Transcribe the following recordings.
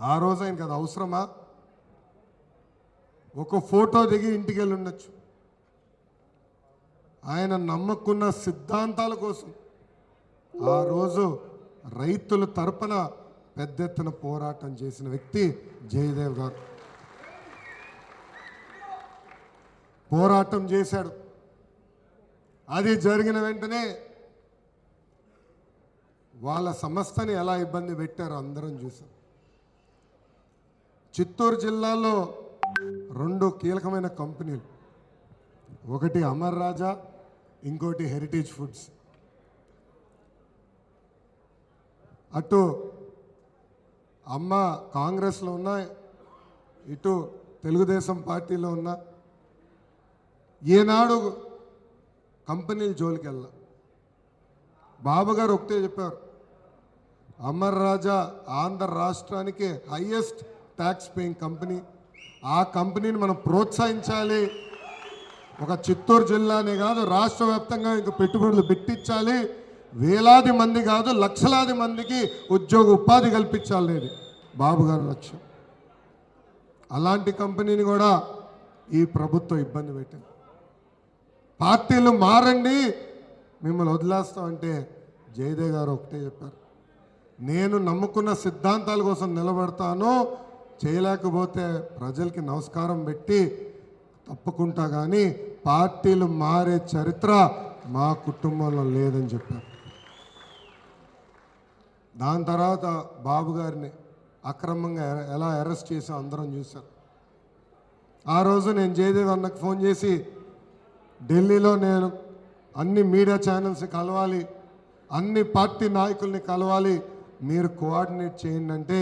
ఆ రోజు ఆయనకి అది అవసరమా? ఒక ఫోటో దిగి ఇంటికి వెళ్ళి ఉండొచ్చు. ఆయన నమ్మకున్న సిద్ధాంతాల కోసం. ఆ రోజు రైతుల తరపున పెద్ద ఎత్తున పోరాటం చేసిన వ్యక్తి జయదేవ్ గారు. పోరాటం చేశాడు. అది జరిగిన వెంటనే వాళ్ళ సంస్థని ఎలా ఇబ్బంది పెట్టారో అందరం చూసాం. చిత్తూరు జిల్లాలో రెండు కీలకమైన కంపెనీలు. ఒకటి అమర్ రాజా ఇంకోటి హెరిటేజ్ ఫుడ్స్ అటు అమ్మ కాంగ్రెస్లో ఉన్న ఇటు తెలుగుదేశం పార్టీలో ఉన్న ఈనాడు కంపెనీల జోలికి వెళ్ళా. బాబు గారు ఒకటే చెప్పారు అమర్ రాజా ఆంధ్ర రాష్ట్రానికి హైయెస్ట్ ట్యాక్స్ పేయింగ్ కంపెనీ ఆ కంపెనీని మనం ప్రోత్సహించాలి. ఒక చిత్తూరు జిల్లానే కాదు రాష్ట్ర వ్యాప్తంగా ఇంకా పెట్టుబడులు పెట్టించాలి. వేలాది మంది కాదు లక్షలాది మందికి ఉద్యోగ ఉపాధి కల్పించాలనేది బాబు గారి లక్ష్యం. అలాంటి కంపెనీని కూడా ఈ ప్రభుత్వం ఇబ్బంది పెట్టింది. పార్టీలు మారండి మిమ్మల్ని వదిలేస్తామంటే జయదేవ్ గారు ఒకటే చెప్పారు. నేను నమ్ముకున్న సిద్ధాంతాల కోసం నిలబడతాను చేయలేకపోతే ప్రజలకి నమస్కారం పెట్టి తప్పుకుంటా కానీ పార్టీలు మారే చరిత్ర మా కుటుంబంలో లేదని చెప్పారు. దాని తర్వాత బాబు గారిని అక్రమంగా ఎలా అరెస్ట్ చేసి అందరం చూశారు ఆ రోజు నేను జయదేవ్ అన్నకు ఫోన్ చేసి ఢిల్లీలో నేను అన్ని మీడియా ఛానల్స్ కలవాలి అన్ని పార్టీ నాయకుల్ని కలవాలి మీరు కోఆర్డినేట్ చేయండి అంటే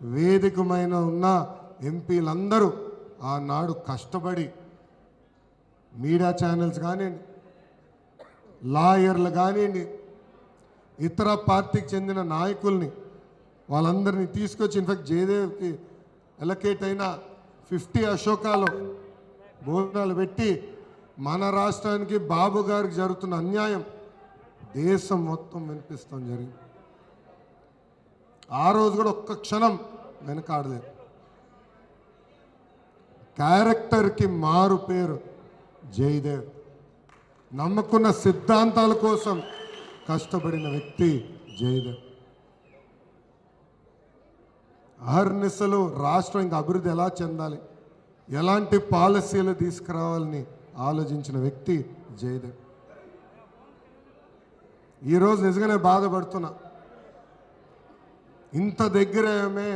వేదికమైన ఉన్న ఎంపీలందరూ ఆనాడు కష్టపడి మీడియా ఛానల్స్ కానివ్వండి లాయర్లు కానివ్వండి ఇతర పార్టీకి చెందిన నాయకుల్ని వాళ్ళందరినీ తీసుకొచ్చి ఇన్ఫాక్ట్ జయదేవ్కి ఎలకేట్ అయిన ఫిఫ్టీ అశోకాలో భోజనాలు పెట్టి మన రాష్ట్రానికి బాబు గారికి జరుగుతున్న అన్యాయం దేశం మొత్తం వినిపిస్తాం జరిగింది. ఆ రోజు కూడా ఒక్క క్షణం వెనకాడలేదు. క్యారెక్టర్కి మారు పేరు జయదేవ్. నమ్ముకున్న సిద్ధాంతాల కోసం కష్టపడిన వ్యక్తి జయదేవ్. అహర్నిశలు రాష్ట్రం ఇంకా అభివృద్ధి ఎలా చెందాలి? ఎలాంటి పాలసీలు తీసుకురావాలని ఆలోచించిన వ్యక్తి జయదేవ్. ఈరోజు నిజంగానే బాధపడుతున్నా. ఇంత దగ్గరేమే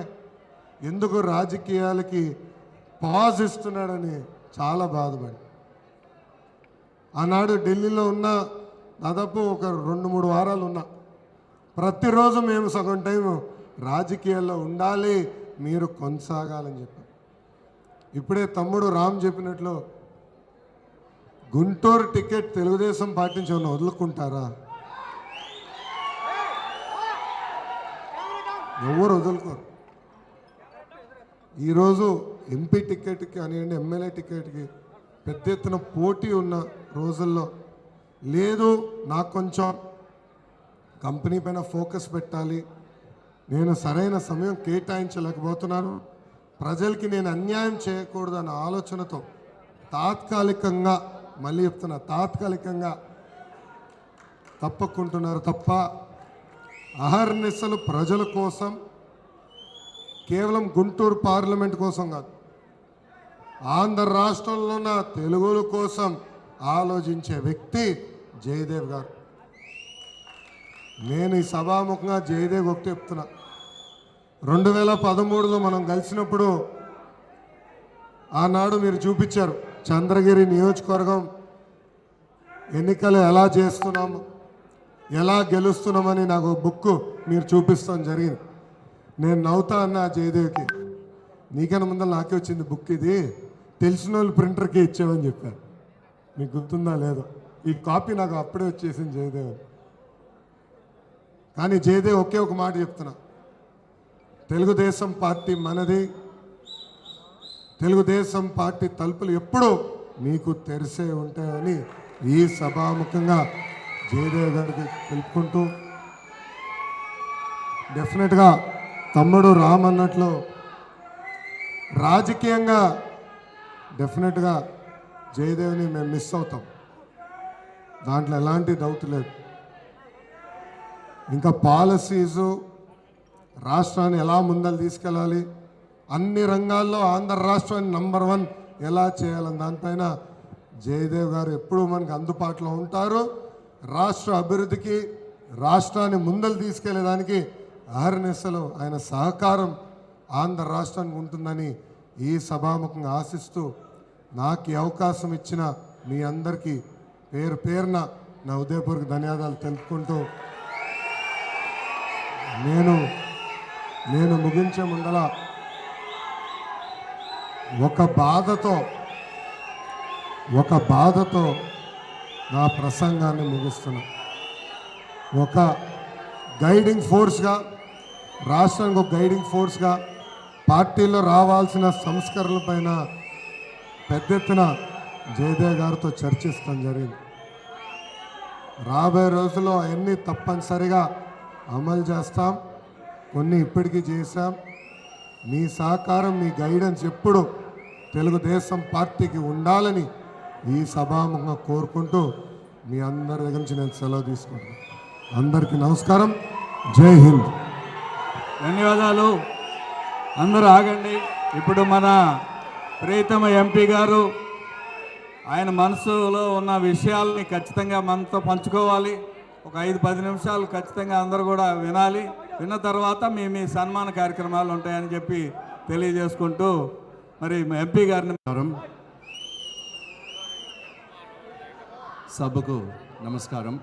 ఎందుకు రాజకీయాలకి పాజ్ ఇస్తున్నాడని చాలా బాధపడి. ఆనాడు ఢిల్లీలో ఉన్న దాదాపు ఒక రెండు మూడు వారాలు ఉన్నా. ప్రతిరోజు మేము సగం టైం రాజకీయాల్లో ఉండాలి మీరు కొనసాగాలని చెప్పారు ఇప్పుడే తమ్ముడు రామ్ చెప్పినట్లు గుంటూరు టికెట్ తెలుగుదేశం పార్టీ నుంచి వదులుకుంటారా? ఎవరు వదులుకోరు. ఈరోజు ఎంపీ టికెట్కి కానివ్వండి ఎమ్మెల్యే టికెట్కి పెద్ద ఎత్తున పోటీ ఉన్న రోజుల్లో లేదు నాకు కొంచెం కంపెనీ పైన ఫోకస్ పెట్టాలి నేను సరైన సమయం కేటాయించలేకపోతున్నాను ప్రజలకి నేను అన్యాయం చేయకూడదు అన్న ఆలోచనతో తాత్కాలికంగా మళ్ళీ చెప్తున్నా తాత్కాలికంగా తప్పకుంటున్నారు తప్ప అహర్నిశలు ప్రజల కోసం కేవలం గుంటూరు పార్లమెంట్ కోసం కాదు ఆంధ్ర రాష్ట్రంలో ఉన్న తెలుగుల కోసం ఆలోచించే వ్యక్తి జయదేవ్ గారు. నేను ఈ సభాముఖంగా జయదేవ్ ఒకటి చెప్తున్నా. రెండు వేల పదమూడులో మనం కలిసినప్పుడు ఆనాడు మీరు చూపించారు చంద్రగిరి నియోజకవర్గం ఎన్నికలు ఎలా చేస్తున్నాము. ఎలా గెలుస్తున్నామని నాకు బుక్ మీరు చూపిస్తాం జరిగింది. నేను నవ్వుతా అన్న ఆ జయదేవ్కి. నీకన్నా ముందర నాకే వచ్చింది బుక్ ఇది. తెలిసిన వాళ్ళు ప్రింటర్కి ఇచ్చామని చెప్పారు మీకు గుర్తుందా లేదో. ఈ కాపీ నాకు అప్పుడే వచ్చేసింది జయదేవ్. కానీ జయదేవ్ ఒకే ఒక మాట చెప్తున్నా. తెలుగుదేశం పార్టీ మనది. తెలుగుదేశం పార్టీ తలుపులు ఎప్పుడూ మీకు తెరిసే ఉంటాయని ఈ సభాముఖంగా జయదేవ్ గారికి తెలుపుకుంటూ డెఫినెట్గా తమ్ముడు రామ్ అన్నట్లు రాజకీయంగా డెఫినెట్గా జయదేవ్ని మేము మిస్ అవుతాం. దాంట్లో ఎలాంటి డౌట్ లేదు. ఇంకా పాలసీసు రాష్ట్రాన్ని ఎలా ముందలు తీసుకెళ్ళాలి అన్ని రంగాల్లో ఆంధ్ర రాష్ట్రాన్ని నంబర్ వన్ ఎలా చేయాలని దానిపైన జయదేవ్ గారు ఎప్పుడూ మనకు అందుబాటులో ఉంటారు. రాష్ట్ర అభివృద్ధికి రాష్ట్రాన్ని ముందలు తీసుకెళ్ళేదానికి అహర్నిశలు ఆయన సహకారం ఆంధ్ర రాష్ట్రానికి ఉంటుందని ఈ సభాముఖంగా ఆశిస్తూ నాకు ఈ అవకాశం ఇచ్చిన మీ అందరికీ పేరు పేరున నా ఉదయపూర్కి ధన్యవాదాలు తెలుపుకుంటూ నేను నేను ముగించే ముందల ఒక బాధతో ఒక బాధతో నా ప్రసంగాన్ని ముగిస్తున్నా. ఒక గైడింగ్ ఫోర్స్గా రాష్ట్రానికి ఒక గైడింగ్ ఫోర్స్గా పార్టీలో రావాల్సిన సంస్కరణల పైన పెద్ద ఎత్తున జయదేవ్ గారితో చర్చిస్తాం జరిగింది. రాబోయే రోజుల్లో అవన్నీ తప్పనిసరిగా అమలు చేస్తాం. కొన్ని ఇప్పటికీ చేశాం. మీ సహకారం మీ గైడెన్స్ ఎప్పుడు తెలుగుదేశం పార్టీకి ఉండాలని ఈ సభాముఖంగా కోరుకుంటూ మీ అందరి దగ్గర నుంచి నేను సెలవు తీసుకుంటాను అందరికీ నమస్కారం. జై హింద్. ధన్యవాదాలు. అందరూ ఆగండి. ఇప్పుడు మన ప్రీతమ ఎంపీ గారు ఆయన మనసులో ఉన్న విషయాల్ని ఖచ్చితంగా మనతో పంచుకోవాలి. ఒక ఐదు పది నిమిషాలు ఖచ్చితంగా అందరూ కూడా వినాలి. విన్న తర్వాత మీ మీ సన్మాన కార్యక్రమాలు ఉంటాయని చెప్పి తెలియజేసుకుంటూ మరి ఎంపీ గారిని నమస్కారం సభకు నమస్కారం.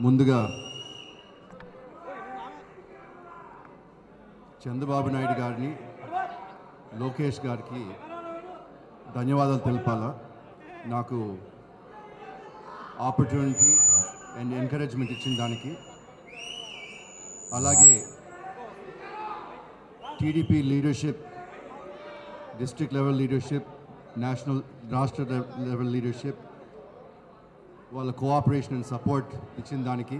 ముందుగా చంద్రబాబు నాయుడు గారిని లోకేష్ గారికి ధన్యవాదాలు తెలపాలా? నాకు ఆపర్చునిటీ అండ్ ఎంకరేజ్మెంట్ ఇచ్చిన దానికి. అలాగే TDP leadership district level leadership national రాష్ట్ర లెవెల్ లీడర్షిప్ వాళ్ళ కోఆపరేషన్ అండ్ సపోర్ట్ ఇచ్చిన దానికి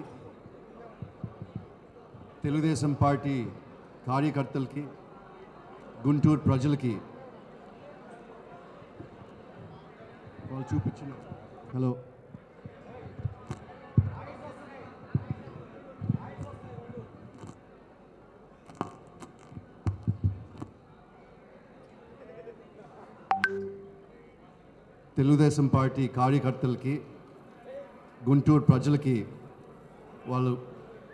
తెలుగుదేశం పార్టీ కార్యకర్తలకి గుంటూరు ప్రజలకి వాళ్ళు చూపించిన హలో తెలుగుదేశం పార్టీ కార్యకర్తలకి గుంటూరు ప్రజలకి వాళ్ళు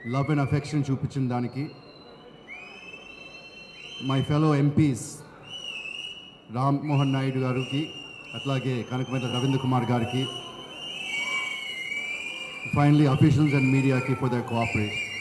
లవ్ అండ్ అఫెక్షన్ చూపించిన దానికి my fellow MPs Rammohan Naidu గారికి అట్లాగే కనకమేత రవీంద్ర కుమార్ గారికి ఫైనలీ అఫీషియల్స్ అండ్ మీడియాకి ఫర్ దర్ కోఆపరేషన్